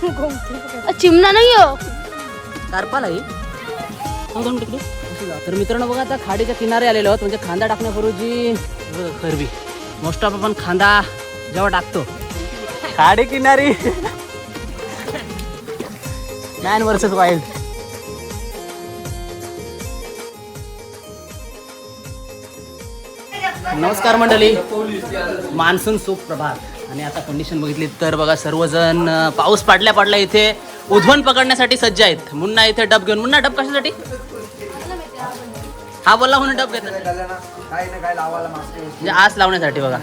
चिमणा नाही हो. कारपाल आहे. तिकडे. तर मित्रांनो बघा आता खाडीच्या किनारे आलेलो आहोत. म्हणजे खांदा टाकण्यापूर्वी बघा, खरबी मोस्ट ऑफ आपण खांदा जेव्हा टाकतो. खाडी किनारी. मॅन वर्सेस वाईल्ड नमस्कार मंडळी. मान्सून सुप्रभात. आणि आता कंडिशन बघितली तर बघा सर्वजण पाऊस पडल्या पडल्या इथे उधवण पकडण्यासाठी सज्ज आहेत. मुन्ना इथे डब घेऊन. मुन्ना डब कशासाठी? हा बोलला म्हणून डब घेतात म्हणजे आज लावण्यासाठी बघा.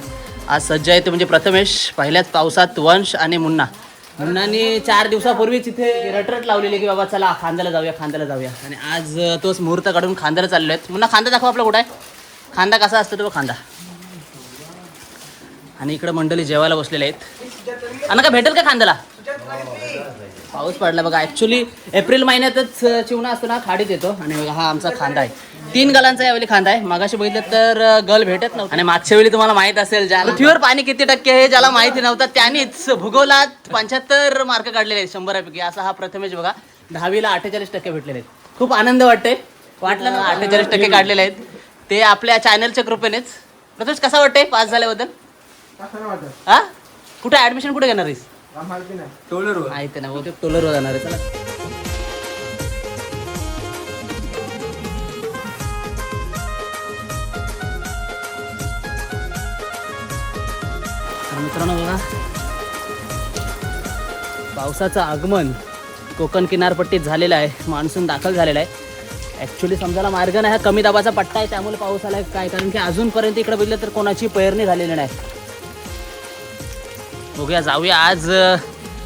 आज सज्ज आहे ते म्हणजे प्रथमेश पहिल्याच पावसात वंश आणि मुन्ना. मुन्नानी चार दिवसापूर्वीच इथे रटरट लावलेली की बाबा चला खांद्याला जाऊया खांद्याला जाऊया. आणि आज तोच मुहूर्त काढून खांद्याला चाललो आहेत मुन्ना खांदा दाखवा आपला कुठं आहे? खांदा कसा असतो तो खांदा. आणि इकडे मंडळी जेवायला बसलेले आहेत. आणि का भेटेल का खांद्याला? पाऊस पडला बघा. ऍक्च्युली एप्रिल महिन्यातच चिवणा असतो ना खाडीत येतो. आणि बघा हा आमचा खांदा आहे. तीन गलांचा यावेळी खांदा आहे. मागाशी बघितलं तर गल भेटत नव्हतं. आणि मागच्या वेळी तुम्हाला माहीत असेल ज्याला पृथ्वीवर पाणी किती टक्के आहे ज्याला माहिती नव्हतं त्यांनीच भूगोलात पंच्याहत्तर मार्क काढलेले आहेत शंभरापैकी. असा हा प्रथमेश बघा. दहावीला अठ्ठेचाळीस टक्के भेटलेले आहेत. खूप आनंद वाटते वाटलं ना अठ्ठेचाळीस टक्के काढलेले आहेत. ते आपल्या चॅनलच्या कृपेनेच. प्रथमेश कसा वाटते पास झाल्याबद्दल? हा? कुठे ऍडमिशन कुठे घेणार आहेस? माहिती ना बहुतेक टोलरवर जाणार आहे चला. मित्रांनो बघा पावसाचं आगमन कोकण किनारपट्टीत झालेलं आहे मान्सून दाखल झालेला आहे. ॲक्च्युली समजायला मार्ग नाही हा कमी दाबाचा पट्टा आहे त्यामुळे पाऊस आला आहे काय? कारण की अजूनपर्यंत इकडे बघितलं तर कोणाची पेरणी झालेली नाही. बघूया जाऊया. आज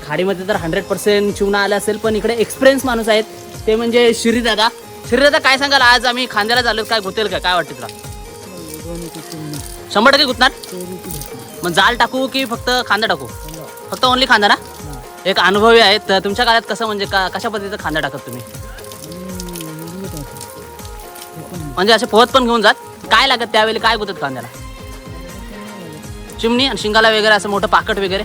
खाडीमध्ये तर हंड्रेड पर्सेंट चिवणा आला असेल पण इकडे एक्सपिरियन्स माणूस आहेत. ते म्हणजे श्रीदादा श्रीदादा काय सांगाल? आज आम्ही खांद्याला चाललो काय गुतेल का? काय वाटतं तुला? शंभर टक्के गुतणार मग जाल टाकू की फक्त खांदा टाकू? फक्त ओनली खांदा ना? एक अनुभवी आहेत. तर तुमच्या काळात कसं म्हणजे का कशा पद्धतीचं खांदा टाकत तुम्ही? म्हणजे असे पोहत पण घेऊन जात? काय लागत त्यावेळी? काय गुतत खांद्याला? चिमणी आणि शिंगाला वगैरे असं मोठं पाकट वगैरे.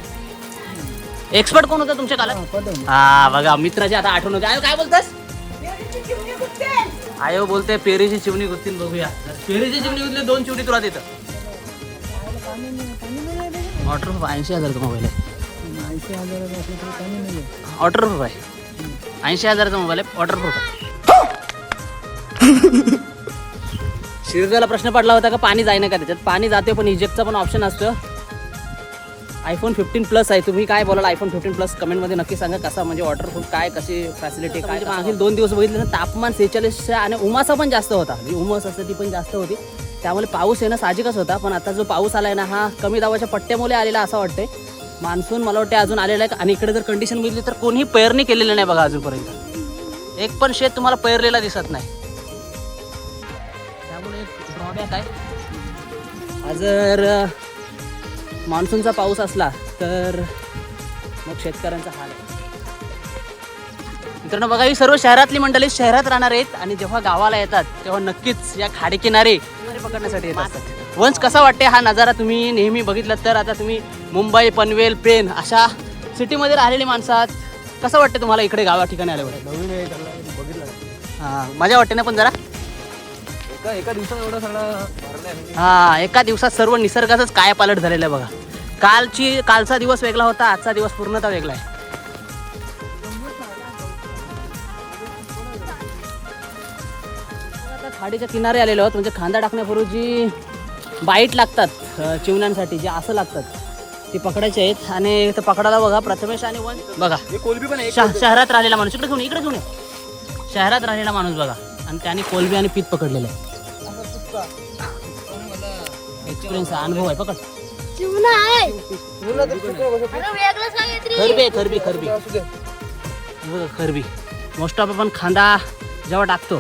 एक्सपर्ट कोण होतं तुमच्या काळात? हा बघा मित्राची आता आठवण होती. आयो काय बोलतास? आयो बोलते पेरीची चिमणी गुत्तीन बघूया. पेरीची चिमणी गुतली दोन चिमणी तुला देतं. ऑर्डर ऐंशी हजारचा मोबाईल आहे. ऑर्डर प्रूफ आहे. ऐंशी हजाराचा मोबाईल आहे ऑर्डर प्रूफ आहे. शिरजाला प्रश्न पडला होता का पाणी जाईना का त्याच्यात? पाणी जाते पण इजेक्टचा पण ऑप्शन असतं. आयफोन फिफ्टीन प्लस आहे. तुम्ही काय बोलाल आयफोन फिफ्टीन प्लस कमेंटमध्ये नक्की सांगा कसा म्हणजे वॉटरप्रूफ काय कशी फॅसिलिटी काय? म्हणजे मागील दोन दिवस बघितलं ना तापमान सेहेचाळीसच्या आणि उमासा पण जास्त होता. जी उमस असते ती पण जास्त होती. त्यामुळे पाऊस येणं साहजिकच होता. पण आता जो पाऊस आलाय ना हा कमी दाबाच्या पट्ट्यामुळे आलेला असं वाटतंय. मान्सून मला वाटते अजून आलेला आहे. आणि इकडे जर कंडिशन बघितली तर कोणीही पेरणी केलेली नाही बघा अजूनपर्यंत. एक पण शेत तुम्हाला पेरलेला दिसत नाही. त्यामुळे ड्रॉबॅक आहे. आज जर मान्सूनचा पाऊस असला तर मग शेतकऱ्यांचा हाल आहे. मित्रांनो बघा ही सर्व शहरातली मंडळी शहरात राहणार आहेत आणि जेव्हा गावाला येतात तेव्हा नक्कीच या खाडी किनारे मासे पकडण्यासाठी येत असतात. वंश कसा वाटते हा नजारा? तुम्ही नेहमी बघितलात तर आता तुम्ही मुंबई पनवेल पेन अशा सिटीमध्ये राहिलेली माणसं आहात कसं वाटते तुम्हाला इकडे गावा ठिकाणी आल्यावर हां मजा वाटते ना पण जरा? एका दिवसात एवढं सगळं भरलंय हा एका दिवसात सर्व निसर्गाचंच काय पालट झालेलं आहे बघा. कालची कालचा दिवस वेगळा होता आजचा दिवस पूर्णतः वेगळा आहे. आता खाडीच्या किनारे आलेलो आहोत म्हणजे खांदा टाकण्यापूर्वी जी बाईट लागतात अं, चिवण्यांसाठी जे असं लागतात ती पकडायची आहेत. आणि ते पकडायला बघा प्रथमेश आणि वन बघा. हे कोलबी पण आहे शह- शहरात राहिलेला माणूस. इकडे घेऊन ये, इकडे घेऊन ये. शहरात राहिलेला माणूस बघा. आणि त्याने कोलबी आणि पीत पकडलेलं आहे. एक्सपिरियन्स अनुभव आहे पकड. चिमणा आहे. अरे वेगळं सांगितली. खरबी आहे खरबी खरबी. हे बघा खरबी. मोस्ट ऑफ आपण खांदा जेव्हा टाकतो.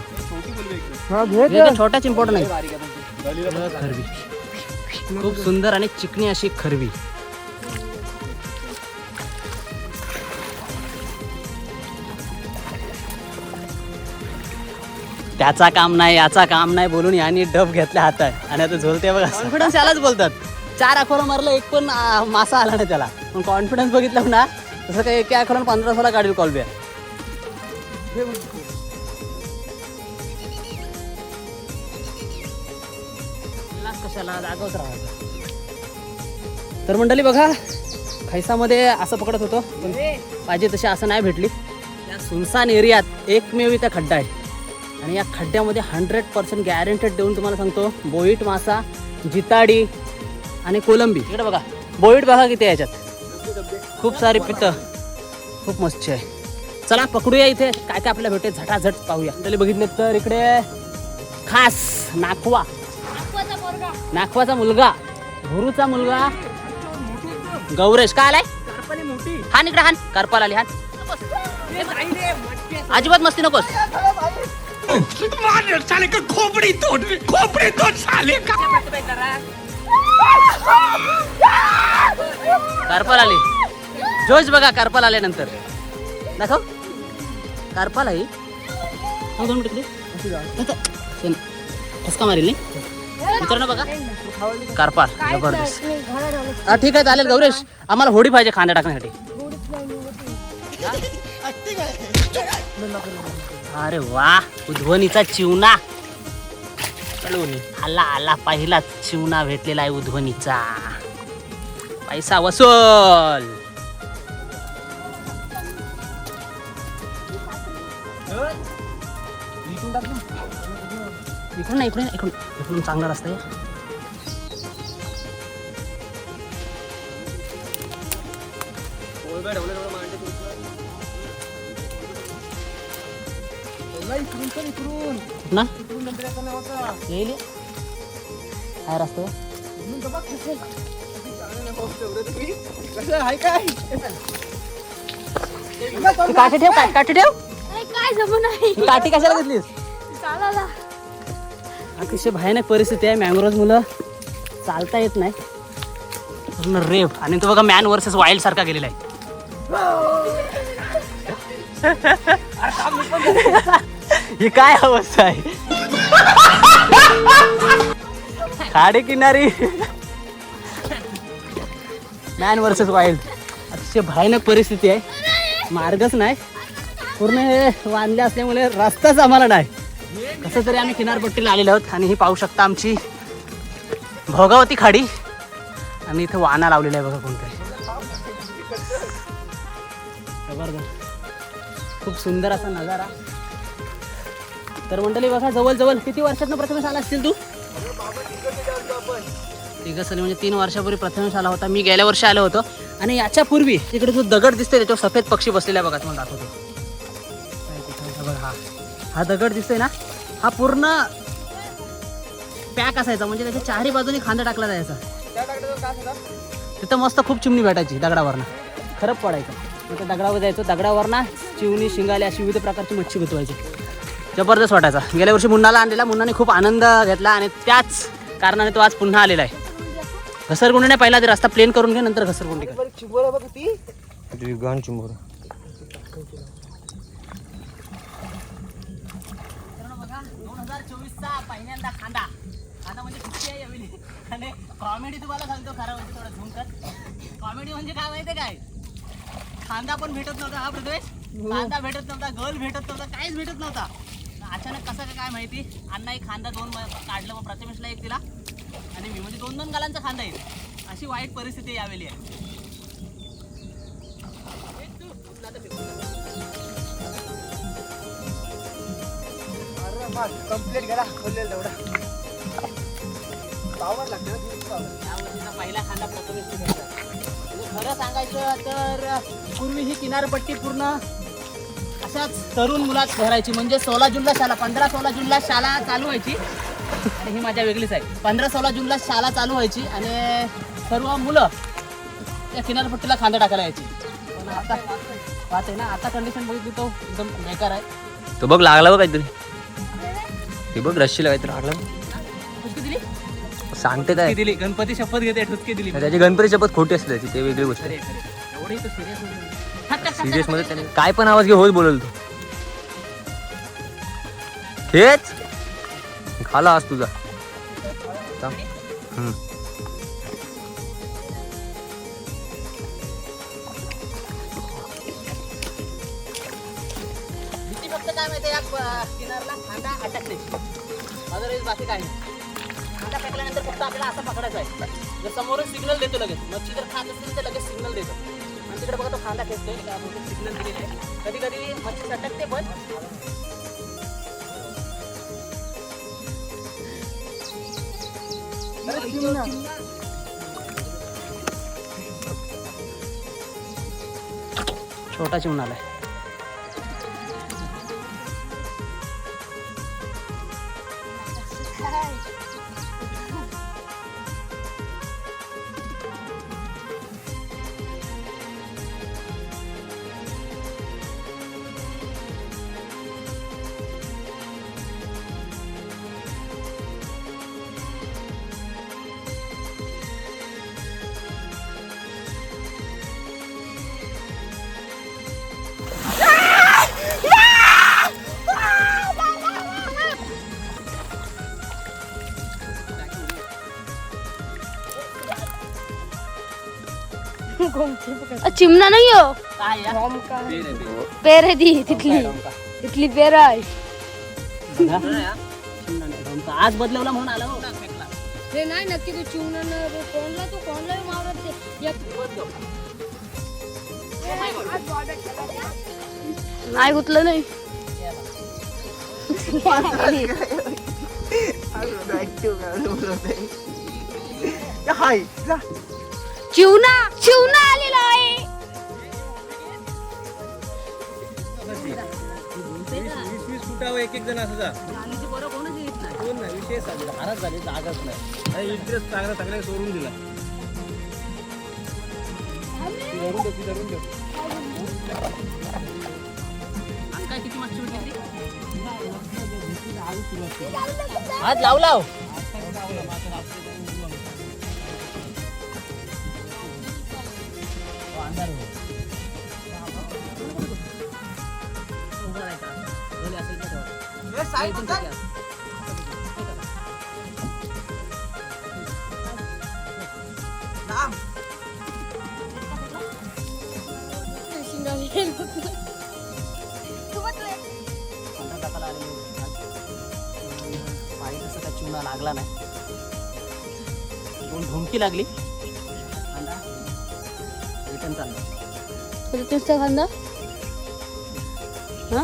हे काही छोटा चिंपोट नाही. हे बघा खरबी. खूप सुंदर आणि चिकणी अशी खरबी. त्याचा काम नाही याचा काम नाही बोलून यांनी डब घेतल्या हातात. आणि आता झोलते बघा कॉन्फिडन्स यालाच बोलतात. चार अखोरा मारलं एक पण मासा आला नाही त्याला. पण कॉन्फिडन्स बघितलं ना तसं काही एका आखरण पंधरा सोळा गाडी कॉल बिया कशाला जागवत राहायचं? तर मंडळी बघा खैसामध्ये असं पकडत होतो. पाहिजे तशी असं नाही भेटली. या सुनसान एरियात एकमेव इथं खड्डा आहे. आणि या खड्ड्यामध्ये हंड्रेड पर्सेंट गॅरंटेड देऊन तुम्हाला सांगतो बोईट मासा जिताडी आणि कोलंबी. इकडे बघा बोईट बघा किती आहे याच्यात. खूप सारी पितं खूप मच्छी आहे. चला पकडूया इथे. काय काय आपल्याला भेटेल झटाझट पाहूया. तरी बघितले तर इकडे खास नाखवा नाखवाचा मुलगा. गुरुचा मुलगा. गौरेश काय आलाय? हान इकडे हान. करपाल आली हान. अजिबात मस्ती नकोस. साले का खोपड़ी तोड़? खोपड़ी तोड़ साले का? करपाल आली. जोश बघा करपाल आल्यानंतर. दाखव. करपाल आहे. थांब दोन. ठसका मारेल मित्रांनो बघा. करपाल जबरदस्त. हा ठीक आहे चालेल गौरेश. आम्हाला होडी पाहिजे खांदा टाकण्यासाठी. अरे वा उध्वनीचा चिवणा आला आला पहिला चिवणा भेटलेला आहे उध्वनीचा. पैसा वसूल. इकडून नाही इकडून इकडून इकडून चांगला रस्ता आहे. ना? येईल. काय? रस्ता काठी ठेव काठी ठेव. अरे काय जमू नाही ही काठी कशाला घेतलीस? अतिशय भयानक परिस्थिती आहे मँग्रोज मुलं. चालता येत नाही. पूर्ण रेप. आणि तो बघा मॅन वर्सेस वाईल्ड सारखा गेलेला आहे. ही काय अवस्था आहे? खाडी किनारी. मॅन वर्सेस वाईल्ड अतिशय भयानक परिस्थिती आहे. मार्गच नाही. पूर्ण हे बांधले असल्यामुळे रस्ताच आम्हाला नाही. कसं तरी आम्ही किनारपट्टीला आलेलो आहोत आणि ही पाहू शकता आमची भोगावती खाडी. आणि इथं वाना लावलेला आहे बघा कोणतरी. जबरदस्त. खूप सुंदर असा नजारा. तर मंडळी बघा जवळ जवळ किती वर्षातनं प्रथमेश आला असतील तू? तिघं सली म्हणजे तीन वर्षापूर्वी प्रथमेश आला होता. मी गेल्या वर्षी आलो होतो. आणि याच्या पूर्वी इकडे जो दगड दिसतोय त्याच्यावर सफेद पक्षी बसलेला बघा तुम्हाला दाखवतो. बघा हा. हा दगड दिसतोय ना हा पूर्ण पॅक असायचा. म्हणजे त्याच्या चारही बाजूनी खांदा टाकला जायचा. तिथं मस्त खूप चिमणी भेटायची दगडावरनं. खरंच पडायचं. तिथं दगडावर जायचं. दगडावरना चिमणी शिंगाले अशी विविध प्रकारची मच्छी गुतवायची. जबरदस्त वाटायचा. गेल्या वर्षी मुन्नाला आणलेला मुन्नाने खूप आनंद घेतला आणि त्याच कारणाने तो आज पुन्हा आलेला आहे. घसरगुंडीने पहिला ते रस्ता प्लेन करून घे नंतर घसरगुंडी कर. दोन हजार चोवीसचा पहिल्यांदा खांदा. खांदा म्हणजे कुस्ती आहे यावेळी आणि कॉमेडी तुम्हाला सांगतो खरं म्हणजे थोडं झूम कॉमेडी म्हणजे काय माहिती काय खांदा पण भेटत नव्हता हा प्रदेश. खांदा भेटत नव्हता गर्ल भेटत नव्हता काहीच भेटत नव्हता. अचानक कसं काय माहिती? अण्णा एक खांदा दोन काढलं मग प्रथमेशला एक दिला. आणि मी म्हणजे दोन दोन गालांचा खांदा येईल अशी वाईट परिस्थिती यावेळी आहे. कंप्लीट गेला. खोललेलं तेवढा. पावर लागते ना पहिला खांदा प्रथमेश खरं सांगायचं तर पूर्वी ही किनारपट्टी पूर्ण अशाच तरुण मुलात भरायची. म्हणजे सोळा जूनला शाळा पंधरा सोळा जूनला शाळा चालू व्हायची. ही माझ्या वेगळीच आहे. पंधरा सोळा जूनला शाळा चालू व्हायची आणि सर्व मुलं त्या किनारपट्टीला खांदा टाकायला यायची. पण आता पाहते ना आता कंडिशन बघितली तो एकदम बेकार आहे. तो बघ लागला बघ काहीतरी. ते बघ रशीला काहीतरी लागला ठुसकी दिली? सांगते काय? दिली. गणपती शपथ घेते ठुसकी दिली. त्याची गणपती शपथ खोटी असते त्याची ते वेगळी गोष्ट अरे, अरे, एवढी तर सिरियस सिरियसमध्ये त्याने काय पण आवाज घेऊ होच बोलल तू. हेच? खाला आज तुझा. फक्त काय या किनारला अटकते अदरवाईज बाकी काय फेकल्यानंतर फक्त आपल्याला असं पकडायचं आहे. जर समोरून सिग्नल देतो लगेच. मच्छी जर खात असेल तर लगेच सिग्नल देतो. तिकडे बघा तो खांदा खेचतोय. सिग्नल दिलेला आहे कधी कधी मच्छी अटकते पण छोटा चिमण आलाय. चिमणा नाही हो? पेर आहे ती तिथली. तिथली पेर आहे. आज बदलवला म्हणून आला हो. ते नाही नक्की तो चिमणा कोणला तो कोणला मारत ते एक नाही गुतलं नाही. चिवना चिवना आलेला आहे. एक एक जण असं जा. नाही. कोण नाही विषय साजरा महाराज झाली जागाच नाही. इंटरेस्ट चांगला सगळ्या सोडून दिला. ती धरून ठेव, ती धरून ठेव. लाव लाव. पाणी तसं काय चुना लागला नाही. दोन ढोमकी लागली. कांदा रिटर्न चाललो. तुझा खांदा हा?